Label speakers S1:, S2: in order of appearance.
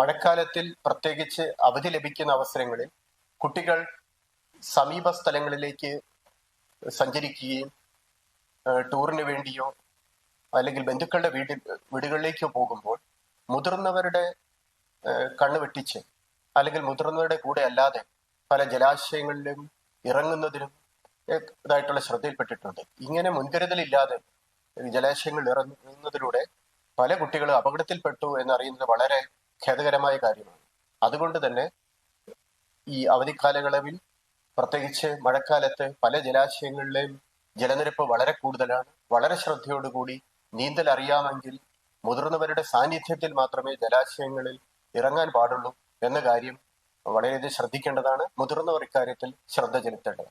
S1: മഴക്കാലത്തിൽ പ്രത്യേകിച്ച് അവധി ലഭിക്കുന്ന അവസരങ്ങളിൽ കുട്ടികൾ സമീപ സ്ഥലങ്ങളിലേക്ക് സഞ്ചരിക്കുകയും ടൂറിന് വേണ്ടിയോ അല്ലെങ്കിൽ ബന്ധുക്കളുടെ വീട്ടിൽ വീടുകളിലേക്കോ പോകുമ്പോൾ മുതിർന്നവരുടെ കണ്ണു വെട്ടിച്ച് അല്ലെങ്കിൽ മുതിർന്നവരുടെ കൂടെ അല്ലാതെ പല ജലാശയങ്ങളിലും ഇറങ്ങുന്നതിനും ഇതായിട്ടുള്ള ശ്രദ്ധയിൽപ്പെട്ടിട്ടുണ്ട്. ഇങ്ങനെ മുൻകരുതലില്ലാതെ ജലാശയങ്ങളിൽ ഇറങ്ങുന്നതിലൂടെ പല കുട്ടികളും അപകടത്തിൽപ്പെട്ടു എന്നറിയുന്നത് വളരെ ഖേദകരമായ കാര്യമാണ്. അതുകൊണ്ട് തന്നെ ഈ അവധിക്കാലയളവിൽ പ്രത്യേകിച്ച് മഴക്കാലത്ത് പല ജലാശയങ്ങളിലെയും ജലനിരപ്പ് വളരെ കൂടുതലാണ്. വളരെ ശ്രദ്ധയോടുകൂടി നീന്തൽ അറിയാമെങ്കിൽ മുതിർന്നവരുടെ സാന്നിധ്യത്തിൽ മാത്രമേ ജലാശയങ്ങളിൽ ഇറങ്ങാൻ പാടുള്ളൂ എന്ന കാര്യം വളരെയധികം ശ്രദ്ധിക്കേണ്ടതാണ്. മുതിർന്നവർ ഇക്കാര്യത്തിൽ ശ്രദ്ധ ചെലുത്തേണ്ടത്